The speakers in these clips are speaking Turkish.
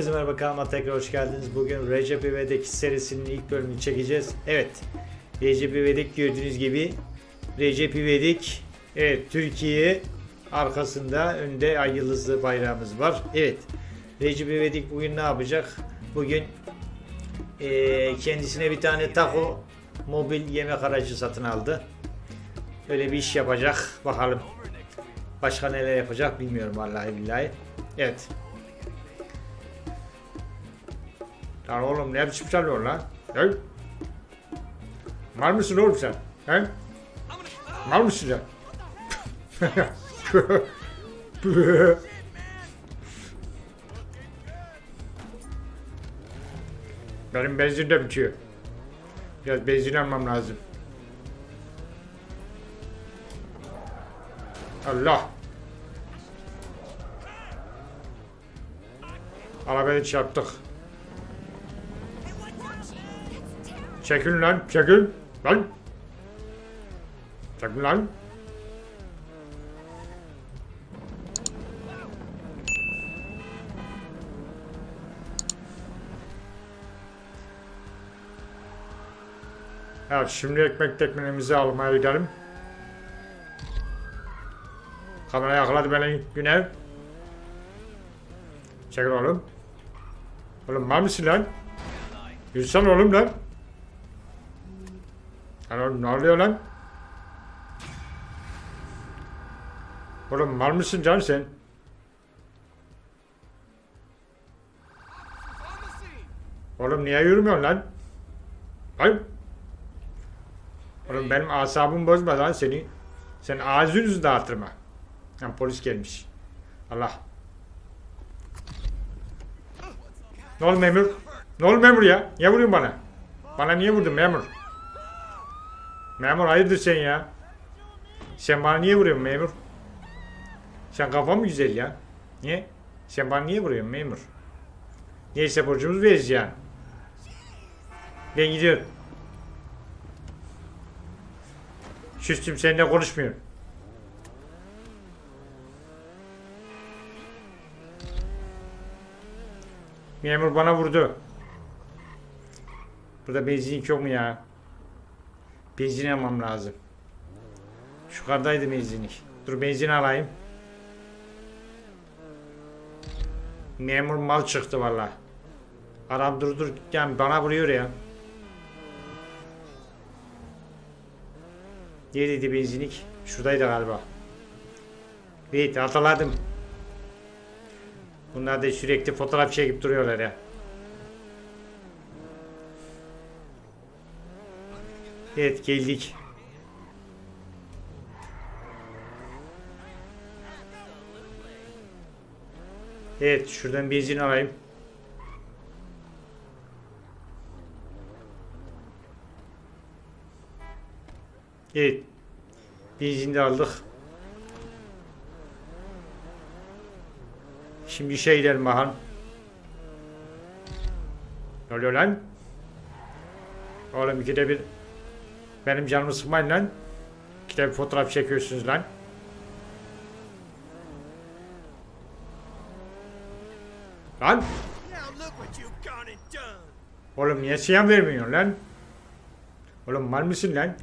Herkese merhaba kanalıma tekrar hoş geldiniz. Bugün Recep İvedik serisinin ilk bölümünü çekeceğiz. Evet, Recep İvedik gördüğünüz gibi Recep İvedik evet Türkiye arkasında önde ay yıldızlı bayrağımız var. Evet, Recep İvedik bugün ne yapacak? Bugün eee, kendisine bir tane taco mobil yemek aracı satın aldı. Öyle bir iş yapacak. Bakalım. Başka neler yapacak bilmiyorum vallahi billahi. Evet. Lan oğlum ne biçim çalıyorsun lan? Hey. Mal mısın oğlum sen? He? Mal mısın sen? Benim benzin de bitiyor. Biraz benzin almam lazım. Allah. Arabayı çarptık. Çekil lan, çekil. Lan. Çekil lan. Evet, şimdi ekmek teknemizi almaya gidelim. Kamera yakaladı beni Günev. Çekil oğlum. Oğlum mal mısın lan? Yürüsene oğlum lan. Lan oğlum ne oluyor lan? Oğlum mal mısın can sen? Oğlum niye yürümüyorsun lan? Ay. Oğlum benim asabımı bozma lan seni. Sen ağzı yüzü dağıtırma. Ha, polis gelmiş. Allah. Ne oldu memur? Ne oldu memur ya? Niye vuruyorsun bana? Bana niye vurdun memur? Memur hayırdır sen ya? Sen bana niye vuruyorsun memur? Sen kafan mı güzel ya? Niye? Sen bana niye vuruyorsun memur? Neyse borcumuzu veririz yani. Ben gidiyorum. Şüstüm seninle konuşmuyorum. Memur bana vurdu. Burada benzinlik yok mu ya? Benzin almam lazım. Yukarıdaydı benzinlik. Dur benzin alayım. Memur mal çıktı valla. Adam dur dur bana vuruyor ya. Neredeydi benzinlik? Şuradaydı galiba. Evet hatırladım. Bunlar da sürekli fotoğraf çekip duruyorlar ya. Evet geldik. Evet şuradan benzin alayım. Evet. Benzin de aldık. Şimdi işe gidelim bakalım. Ne oluyor lan? Oğlum ikide bir benim canımı sıkmayın lan. İkide bir fotoğraf çekiyorsunuz lan. Lan! Oğlum niye sinyal vermiyorsun lan? Oğlum mal mısın lan?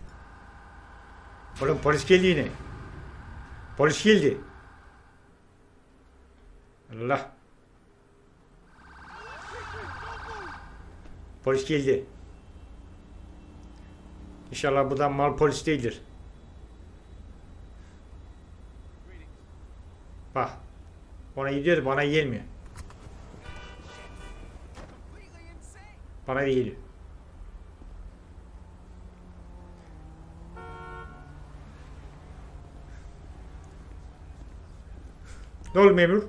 Oğlum polis geldi yine. Polis geldi. Allah. Polis geldi. İnşallah bu da mal polis değildir. Bak. Ona gidiyor bana gelmiyor. Bana değil. Ne oldu memur?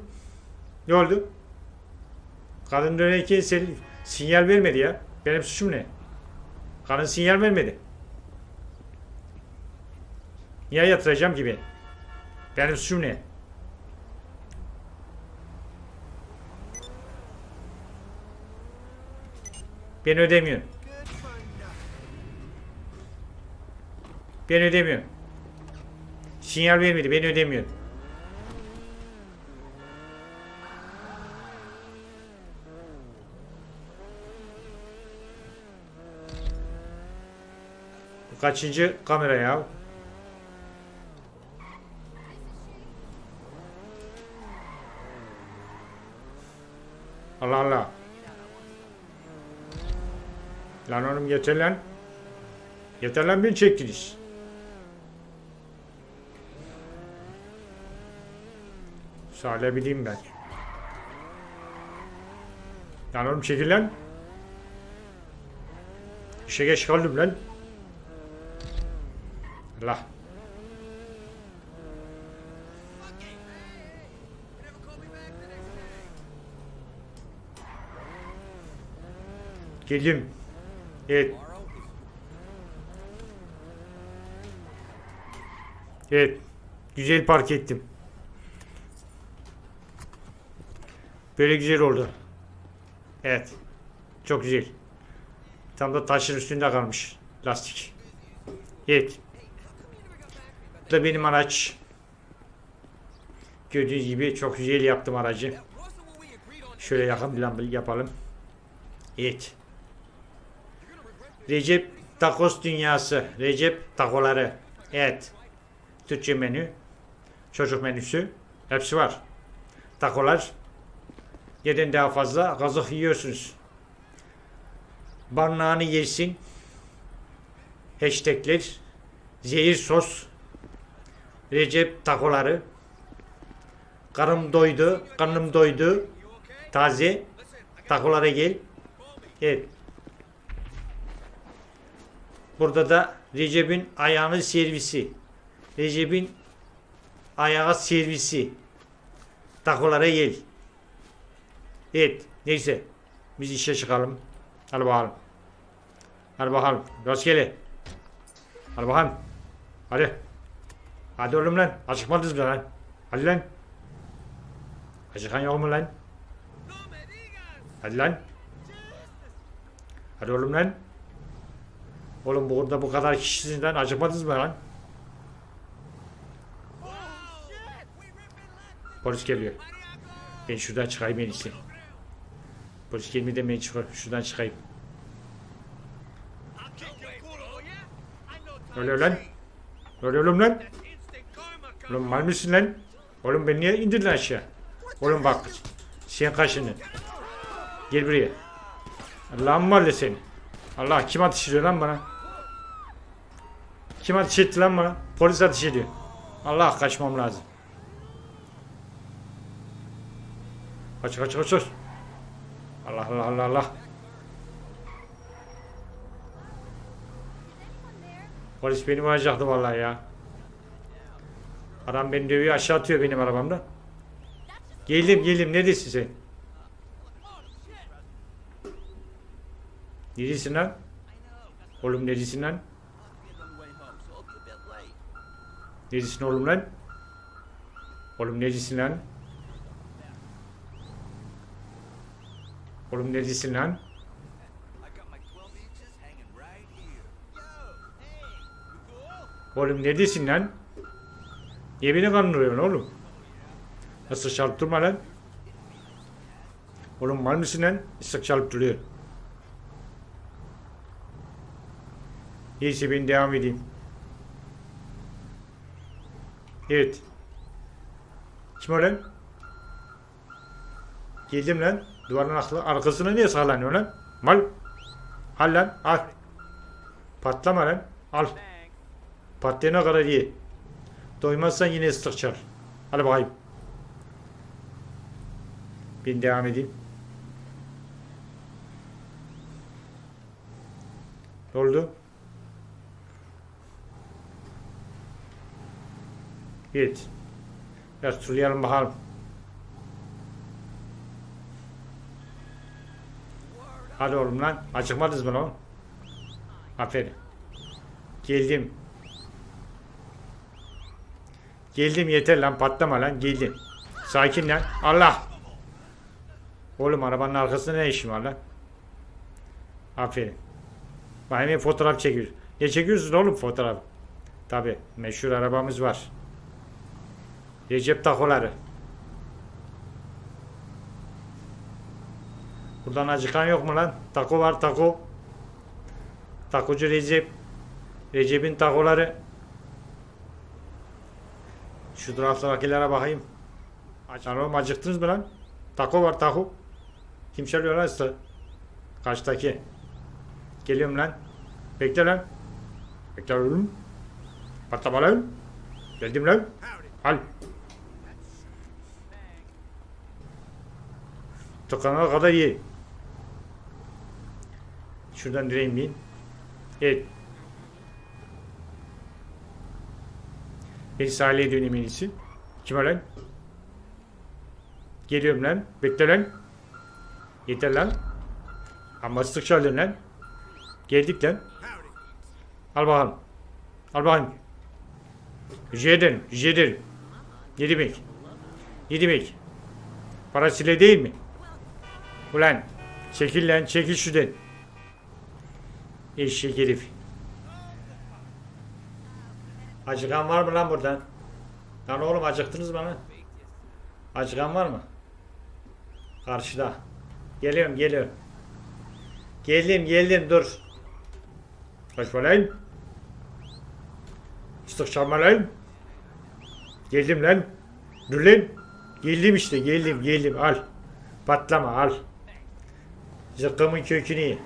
Ne oldu? Kadın dönerken sinyal vermedi ya. Benim suçum ne? Kadın sinyal vermedi. Niye yatıracağım gibi? Benim suçum ne? Ben ödemiyorum. Ben ödemiyorum. Sinyal vermedi. Ben ödemiyorum. Bu kaçıncı kamera ya? Yeter lan. Yeter lan beni çektiniz. Bileyim ben. Lan oğlum çekil lan. İşe geç kaldım lan. Allah. Geldim. Evet. Evet. Güzel park ettim. Böyle güzel oldu. Evet. Çok güzel. Tam da taşın üstünde kalmış lastik. Evet. Bu da benim araç. Gördüğünüz gibi çok güzel yaptım aracı. Şöyle yakın bir yapalım. Evet. Recep Takos Dünyası. Recep Takoları. Evet. Türkçe menü. Çocuk menüsü. Hepsi var. Takolar. Yeden daha fazla kazık yiyorsunuz. Barnağını yesin. Hashtagler. Zehir sos. Recep takoları. Karım doydu. Karnım doydu. Taze. Takolara gel. Evet. Burada da Recep'in ayağını servisi. Recep'in ayağı servisi. Takolara gel. Evet. Neyse. Biz işe çıkalım. Hadi bakalım. Hadi bakalım. Rastgele. Hadi bakalım. Hadi. Hadi oğlum lan. Acıkmadınız mı lan? Hadi lan. Acıkan yok mu lan? Hadi lan. Hadi oğlum lan. Oğlum burada bu kadar kişisinden acıkmadınız mı lan? Polis geliyor. Ben şuradan çıkayım en iyisi. Polis gelmeden ben çıkıyorum. Şuradan çıkayım. Öyle lan. Öyle oğlum lan. Oğlum mal mısın lan? Oğlum ben niye indirdin aşağı? Oğlum bak. Sen kaşını. Gel buraya. Allah'ın malı seni. Allah kim ateş ediyor lan bana? Kim ateş etti lan bana? Polis ateş ediyor. Allah kaçmam lazım. Kaç kaç kaç kaç. Allah Allah Allah Allah. Polis beni vuracaktı vallahi ya. Adam beni dövüyor aşağı atıyor benim arabamda. Geldim geldim neredesin sen? Neredesin lan? Oğlum neredesin lan? Neredesin oğlum lan? Oğlum neredesin lan? Oğlum neredesin lan? Oğlum neredesin lan? Niye beni kandırıyorsun oğlum? Nasıl çalıp durma lan? Oğlum mal mısın lan? Isık çalıp Neyse ben devam edeyim. Evet. Kim o lan? Geldim lan. Duvarın arkasına, niye sağlanıyor lan? Mal. Al lan al. Patlama lan. Al. Patlayana kadar ye. Doymazsan yine ıslık çal. Hadi bakayım. Ben devam edeyim. Ne oldu? Evet. Biraz turlayalım bakalım. Hadi oğlum lan. Acıkmadınız mı lan? Aferin. Geldim. Geldim yeter lan patlama lan geldim. Sakin lan. Allah. Oğlum arabanın arkasında ne işin var lan? Aferin. Bak hemen fotoğraf çekiyor. Ne çekiyorsun oğlum fotoğraf? Tabi meşhur arabamız var. Recep takoları. Buradan acıkan yok mu lan? Tako var tako. Takocu Recep. Recep'in takoları. Şu taraftakilere bakayım. Lan oğlum acıktınız mı lan? Tako var tako. Kim çalıyor lan size? Kaçtaki? Geliyorum lan. Bekle lan. Bekle oğlum. Patlama. Geldim lan. Al. Tıkanana kadar ye. Şuradan direyim bir. Evet. Salih'e döneyim en iyisi. Kime lan? Geliyorum lan. Bekle lan. Yeter lan. Ama sık çaldın lan. Geldik lan. Al bakalım. Al ederim. Rica ederim. Ne demek? Ne demek? Parasıyla değil mi? Ulan çekil lan çekil şuradan. Eşek herif. Acıkan var mı lan buradan? Lan oğlum acıktınız lan? Acıkan var mı? Karşıda. Geliyorum geliyorum. Geldim geldim dur. Kaçma lan. Islık çalma lan. Geldim lan. Dur lan. Geldim işte geldim geldim al. Patlama al. Zıkkımın kökünü ye.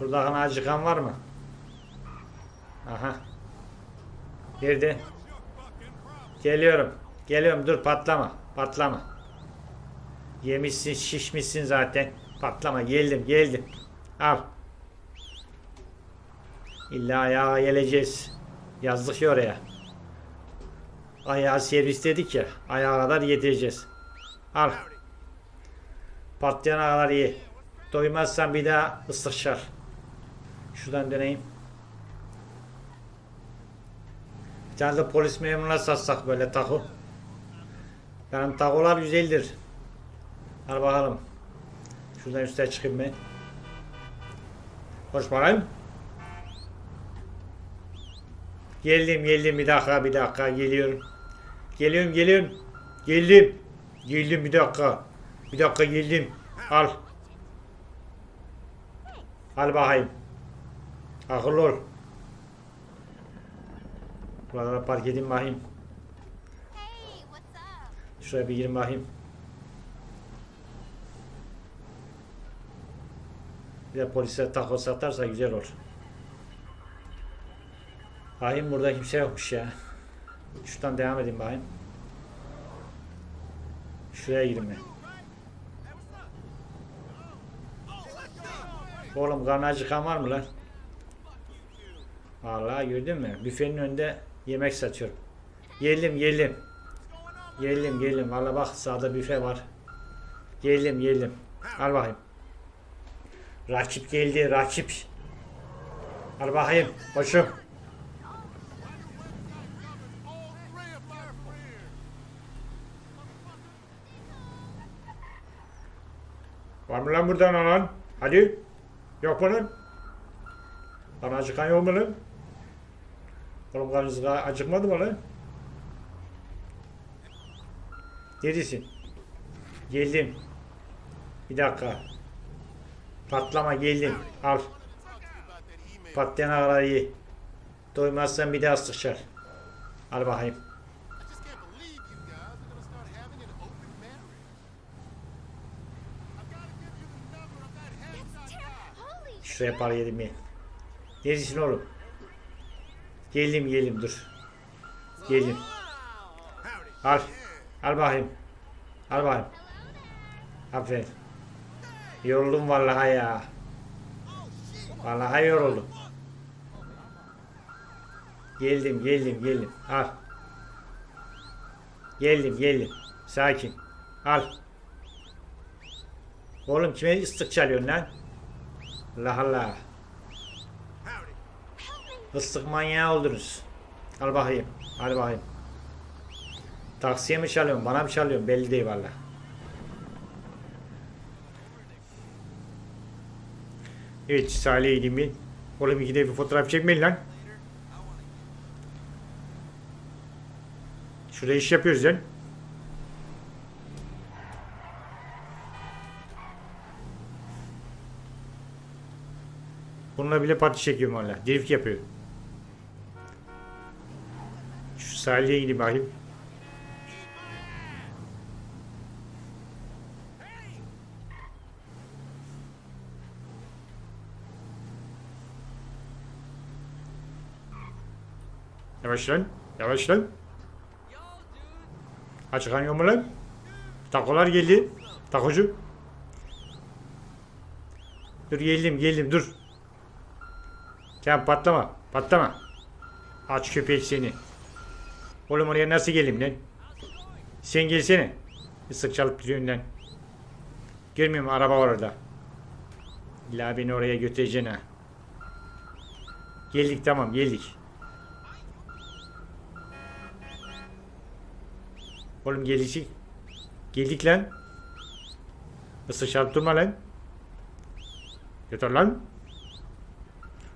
Burada kana acıkan var mı? Aha. Nerede? Geliyorum. Geliyorum dur patlama. Patlama. Yemişsin şişmişsin zaten. Patlama geldim geldim. Al. İlla ayağa geleceğiz. Yazdık ya oraya. Ayağı servis dedik ya. Ayağa kadar yedireceğiz. Al. Patlayana kadar ye. Doymazsan bir daha çal. Şuradan döneyim. Bir tane de polis memuruna satsak böyle taku. Benim takular güzeldir. Al bakalım. Şuradan üstte çıkayım ben. Hoş bakayım. Geldim geldim bir dakika bir dakika geliyorum. Geliyorum geliyorum. Geldim. Geldim bir dakika. Bir dakika geldim. Al. Al bakayım. Akıllı ol. Buralara park edeyim bakayım. Şuraya bir gireyim bakayım. Bir de polise taco satarsa güzel olur. Bakayım burada kimse yokmuş ya. Şuradan devam edeyim bakayım. Şuraya gireyim ben. Oğlum karnı acıkan var mı lan? Vallahi gördün mü? Büfenin önünde yemek satıyorum. Geldim geldim. Geldim geldim. Valla bak sağda büfe var. Geldim geldim. Al bakayım. Rakip geldi rakip. Al bakayım. Koşum. Var mı lan buradan alan? Hadi. Yok mu lan? Bana acıkan yok mu lan? Oğlum karnınız acıkmadı mı lan? Neredesin? Geldim. Bir dakika. Patlama geldim. Al. Patlayana kadar iyi. Doymazsan bir daha sıçar. Al bakayım. Holy Şuraya para yedim ya. Neredesin oğlum? Geldim geldim dur. Geldim. Al. Al bakayım. Al bakayım. Aferin. Yoruldum vallahi ya. Vallahi yoruldum. Geldim geldim geldim. Al. Geldim geldim. Sakin. Al. Oğlum kime ıslık çalıyorsun lan? Allah Allah. Islık manyağı oldunuz. Al bakayım. Al bakayım. Taksiye mi çalıyorsun? Bana mı çalıyorsun? Belli değil valla. Evet Salih'e gideyim ben. Oğlum ikide bir fotoğraf çekmeyin lan. Şurada iş yapıyoruz lan. Bununla bile parti çekiyorum valla. Drift yapıyor. Şu sahileye gideyim bakayım. Yavaş lan. Yavaş lan. Açıkan mu lan? Takolar geldi. Takocu. Dur geldim geldim dur. Sen patlama. Patlama. Aç köpek seni. Oğlum oraya nasıl geleyim lan? Sen gelsene. Isık çalıp duruyorsun lan. Görmüyor musun? Araba var orada. İlla beni oraya götüreceksin ha. Geldik tamam geldik. Oğlum geldik. Geldik lan. Isık çalıp durma lan. Yeter lan.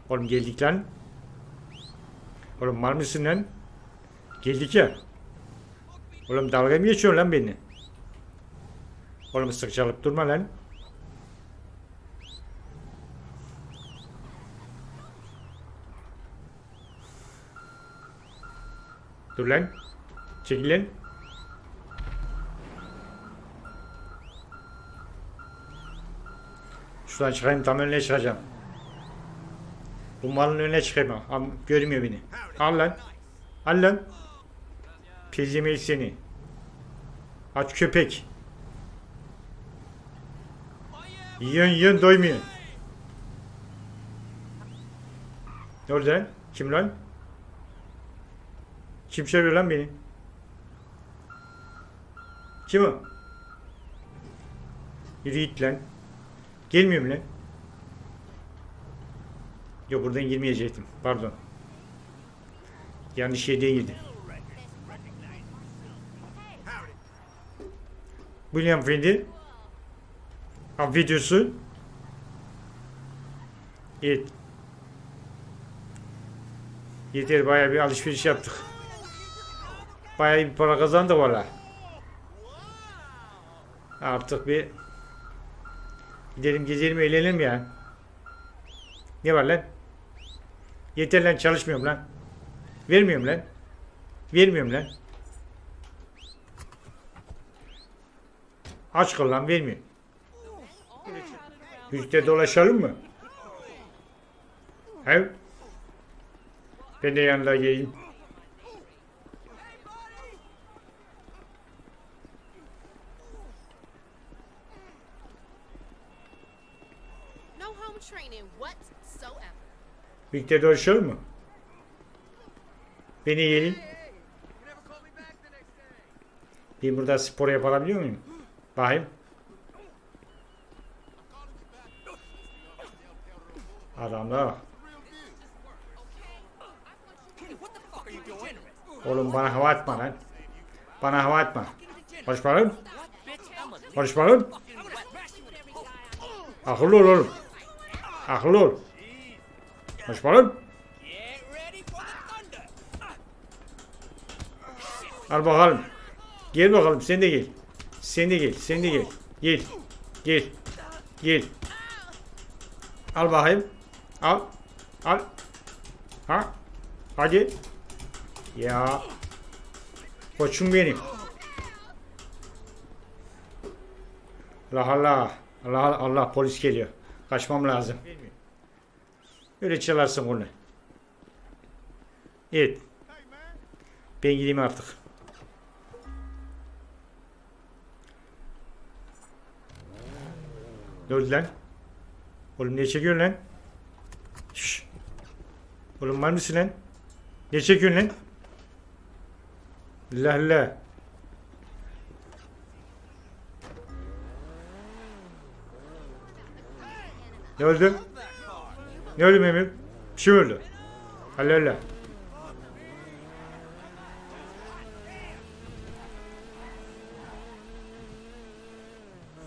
Oğlum geldik lan. Oğlum var mısın lan? Geldik ya. Oğlum dalga mı geçiyorsun lan beni? Oğlum ıslık çalıp durma lan. Dur lan. Çekil lan. Şuradan çıkayım tam önüne çıkacağım. Bu önüne çıkayım. Am görmüyor beni. Al lan. Al lan. Pezemeyik seni. Aç köpek. Yiyorsun yiyorsun doymuyor. Ne oldu? Kim lan? Kim çeviriyor lan beni? Kim o? Yürü git lan. Gelmiyorum lan. Yok buradan girmeyecektim. Pardon. Yanlış yerden girdim. William Fendi. Videosu. Evet. Yeter bayağı bir alışveriş yaptık. Bayağı bir para kazandık valla. Artık bir gidelim gezelim eğlenelim ya. Ne var lan? Yeter lan çalışmıyorum lan. Vermiyorum lan. Vermiyorum lan. Aç kal lan vermiyor. Birlikte dolaşalım mı? He? Ben de yanına geleyim. Birlikte dolaşalım mı? Beni yiyelim. Bir burada spor yapabiliyor muyum? Bakayım. Adamlar. Oğlum bana hava atma lan. Bana hava atma. Konuşma lan. Konuşma lan. Akıllı ol oğlum. Akıllı ol. Konuşma lan. Al bakalım. Gel bakalım sen de gel. Sen de gel. Sen de gel. Gel. Gel. Gel. Al bakayım. Al. Al. Ha? Hadi. Ya. Koçum benim. Allah Allah. Allah Allah polis geliyor. Kaçmam lazım. Öyle çalarsın onu. Evet. Ben gideyim artık. Ne oldu lan? Oğlum ne çekiyorsun lan? Şşş. Oğlum var mısın lan? Ne çekiyorsun lan? Allah Allah. Ne oldu? Ne oldu Memur? Bir şey Allah.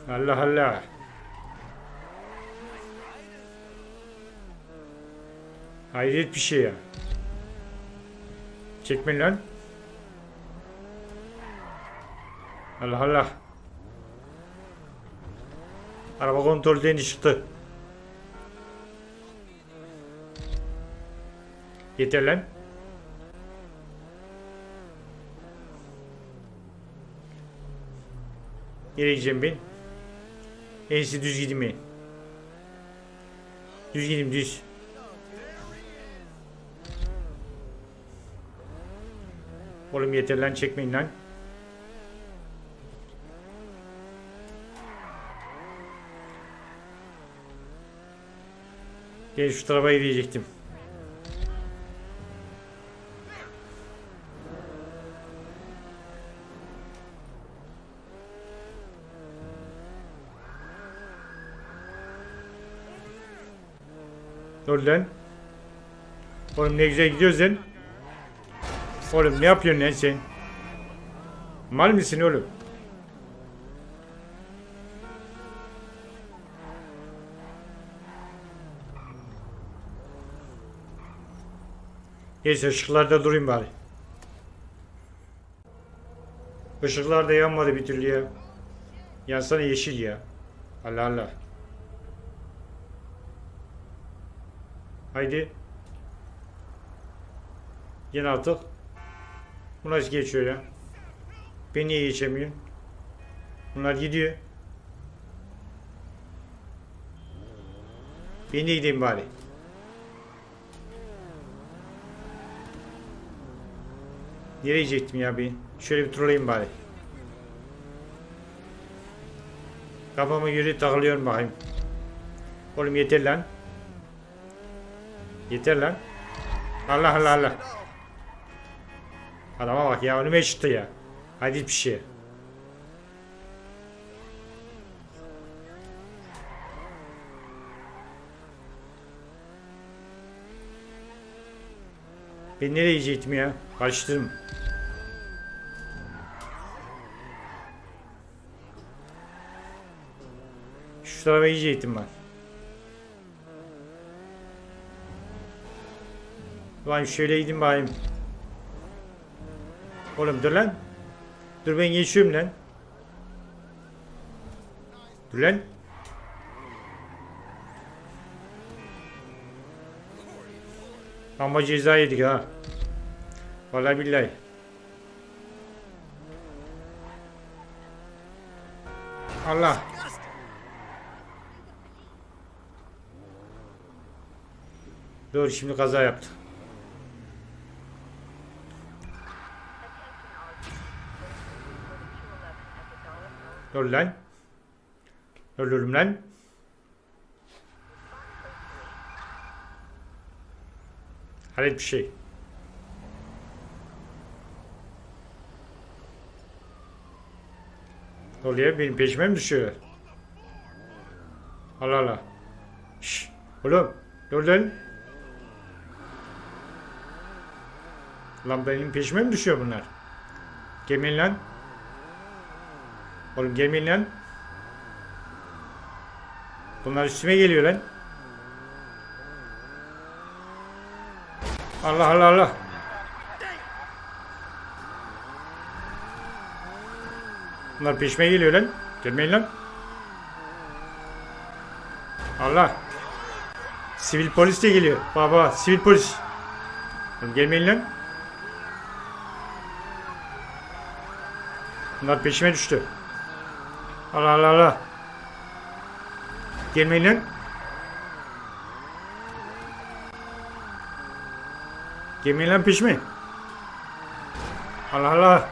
Allah Allah. Hayret bir şey ya. Çekme lan. Allah Allah. Araba kontrolden çıktı. Yeter lan. Nereye gideceğim ben? En düz gideyim ben. Düz gideyim düz. Oğlum yeter lan çekmeyin lan. Gel şu tarafa gidecektim. Dur lan. Oğlum ne güzel gidiyoruz lan. Oğlum ne yapıyorsun lan sen? Mal mısın oğlum? Neyse ışıklarda durayım bari. Işıklar da yanmadı bir türlü ya. Yansana yeşil ya. Allah Allah. Haydi. Yine artık. Bu nasıl geçiyor ya? Ben niye geçemiyorum? Bunlar gidiyor. Ben de gideyim bari. Nereye gidecektim ya ben? Şöyle bir turlayayım bari. Kafama göre takılıyorum bakayım. Oğlum yeter lan. Yeter lan. Allah Allah Allah. Adama bak ya önüme çıktı ya. Hadi bir şey. Ben nereye yiyecektim ya? Karıştırdım. Şu tarafa yiyecektim ben. Lan şöyle gidin bakayım. Oğlum dur lan. Dur ben geçiyorum lan. Dur lan. Ama ceza yedik ha. Vallahi billahi. Allah. Dur şimdi kaza yaptı. Dur lan. Ölürüm lan. Hayret bir şey. Oluyor? Benim peşime mi düşüyor? Allah Allah. Şşş. Oğlum. Dur lan. Lan benim peşime mi düşüyor bunlar? Gelmeyin lan. Oğlum gelmeyin lan. Bunlar üstüme geliyor lan. Allah Allah Allah. Bunlar peşime geliyor lan. Gelmeyin lan. Allah. Sivil polis de geliyor. Baba sivil polis. Oğlum gelmeyin lan. Bunlar peşime düştü. Allah Allah Allah. Gelmeyin lan. Gelmeyin lan peşime. Allah Allah.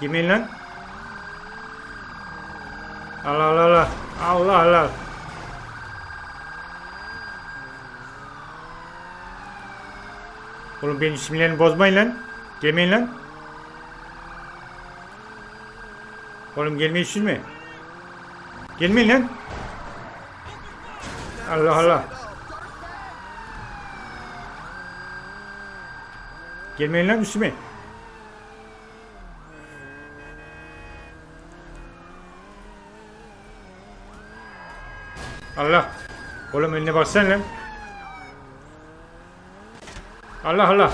Gelmeyin lan. Allah Allah Allah. Allah Allah. Oğlum benim isimlerini bozmayın lan. Gelmeyin lan. Oğlum gelmeyi sürme. Gelmeyin lan. Allah Allah. Gelmeyin lan üstüme. Allah. Oğlum önüne baksana lan. Allah Allah.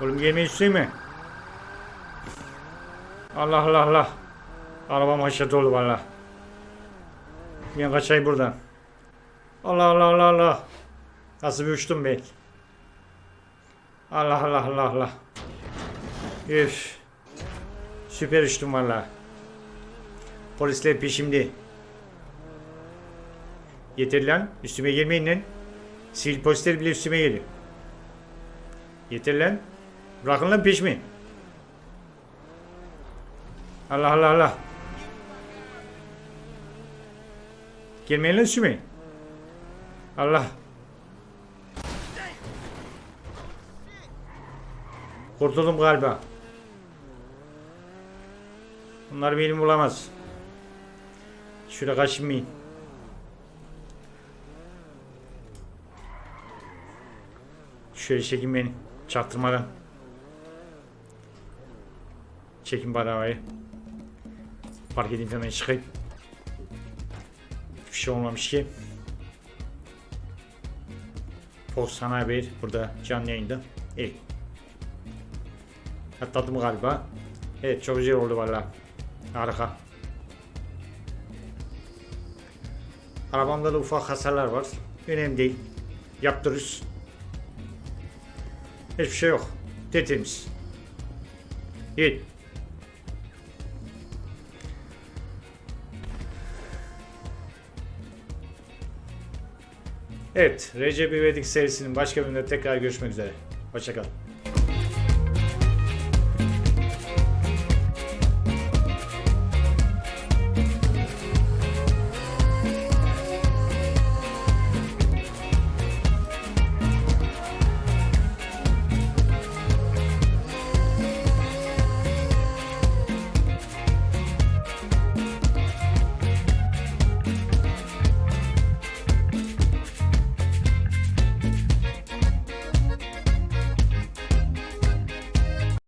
Oğlum gelmeyi üstüme. Allah Allah Allah. Arabam aşağı dolu valla. Ben kaçayım buradan. Allah Allah Allah Allah. Nasıl bir uçtum ben. Allah Allah Allah Allah. Üf. Süper uçtum valla. Polisler peşimde. Yeter lan. Üstüme gelmeyin lan. Sivil polisler bile üstüme geliyor. Yeter lan. Bırakın lan peşimi. Allah Allah Allah. Lan üstüme. Allah. Kurtuldum galiba. Bunlar benim bulamaz. Şuraya kaçmayayım. Şöyle çekin beni. Çaktırmadan. Çekin bana arabayı. Park edeyim hemen çıkayım. Hiçbir şey olmamış ki. Post sana haber burada canlı yayında. Evet. Atladım galiba. Evet çok güzel oldu valla. Harika. Arabamda da ufak hasarlar var. Önemli değil. Yaptırırız. Hiçbir şey yok. Tertemiz. Evet. Evet, Recep İvedik serisinin başka bölümünde tekrar görüşmek üzere. Hoşçakalın.